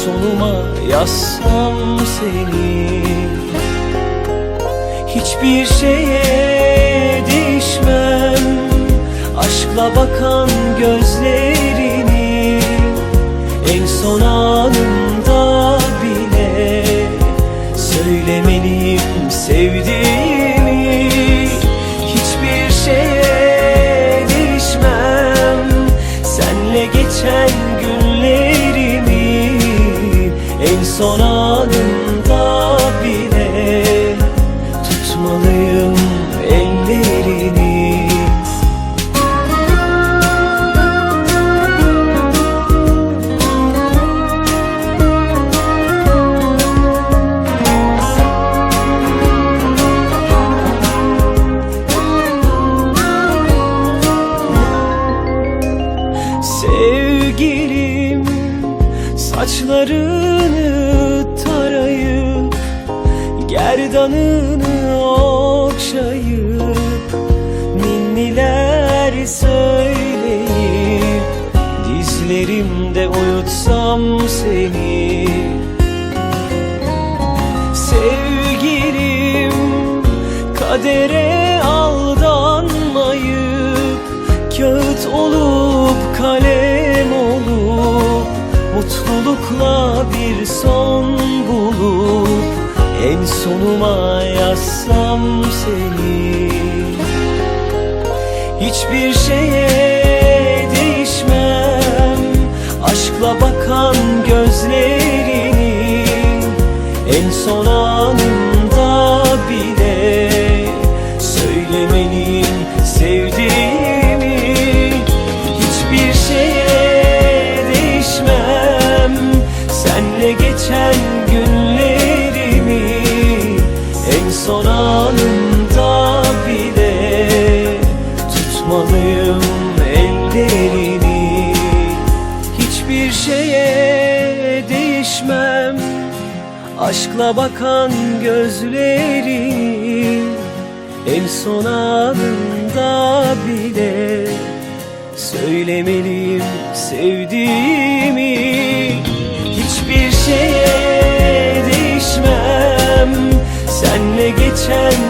En sonuma yazsam seni. Hiçbir şeye değişmem. Aşkla bakan gözlerini En son anımda bile Söylemeliyim sevdiğimi. Hiçbir şeye değişmem. Senle geçen En son Ninniler söyleyip Dizlerimde uyutsam seni. Sevgilim kadere aldanmayıp Kağıt olup kalem olup Mutlulukla bir son bulup En sonuma yazsam seni Hiçbir şeye değişmem. Aşkla bakan gözlerini En son anımda bile Hiçbir şeye değişmem. Aşkla bakan gözlerini En son anında bile Söylemeliyim sevdiğimi. Hiçbir şeye değişmem. Senle geçen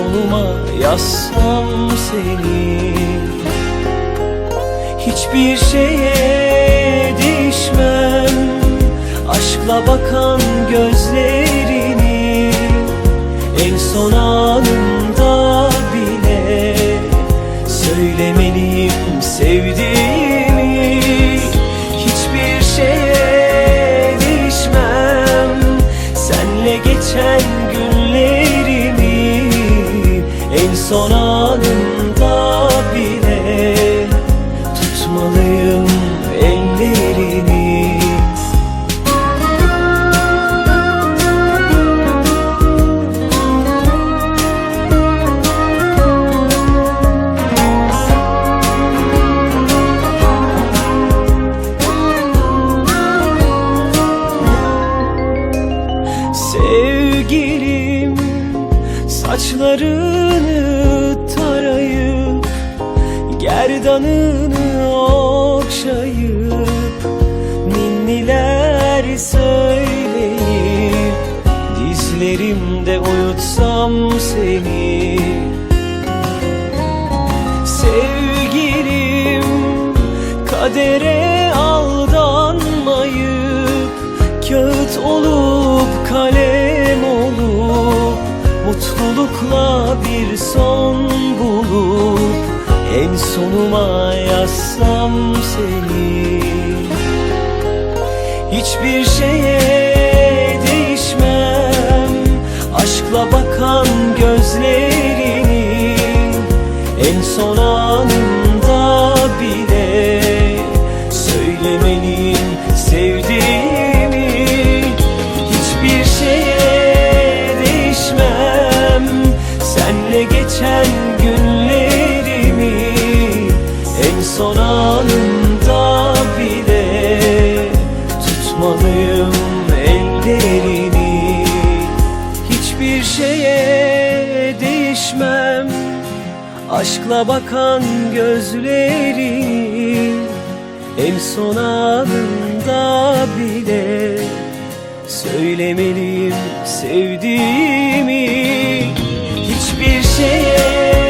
En sonuma yazsam seni. Hiçbir şeye değişmem. Aşkla bakan gözlerini En son anımda bile Söylemeliyim sevdiğimi. Hiçbir şeye değişmem. Senle geçen En son söyleyip Dizlerimde uyutsam seni. Sevgilim kadere aldanmayıp Kağıt olup kalem olup Mutlulukla bir son bulup En sonuma yazsam seni Hiçbir şeye değişmem. Aşkla bakan gözlerinin En son anında ellerini Hiçbir şeye değişmem. Aşkla bakan gözlerini En son anında bile Söylemeliyim sevdiğimi. Hiçbir şeye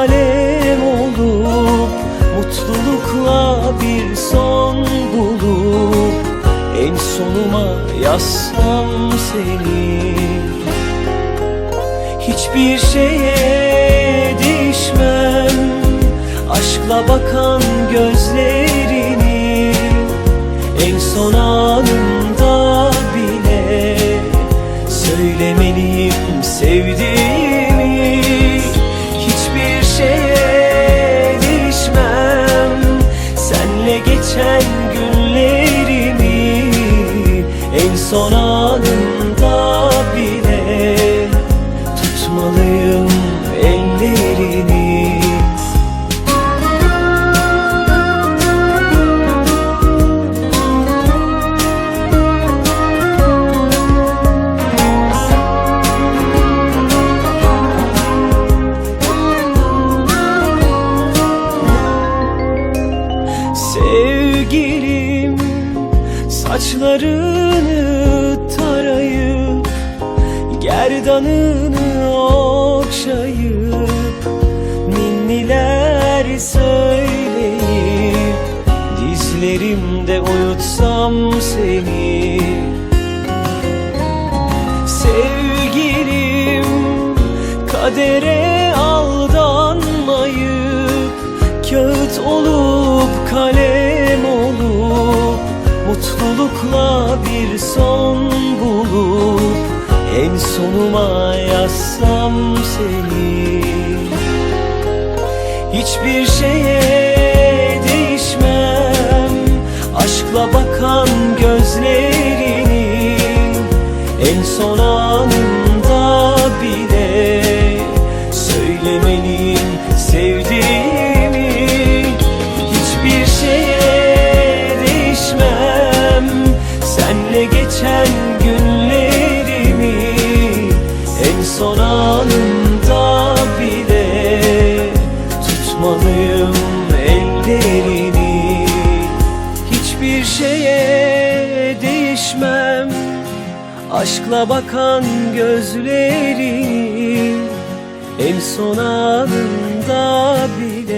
kalem olup Mutlulukla bir son bulup En sonuma yazsam seni. Hiçbir şeye değişmem Aşkla bakan gözlerini En son Senle söyleyip Dizlerimde uyutsam seni. Sevgilim kadere aldanmayıp Kağıt olup kalem olup Mutlulukla bir son bulup En sonuma yazsam seni Hiçbir şeye değişmem. Aşkla bakan gözlerini En son anında Aşkla bakan gözleri En son anında bir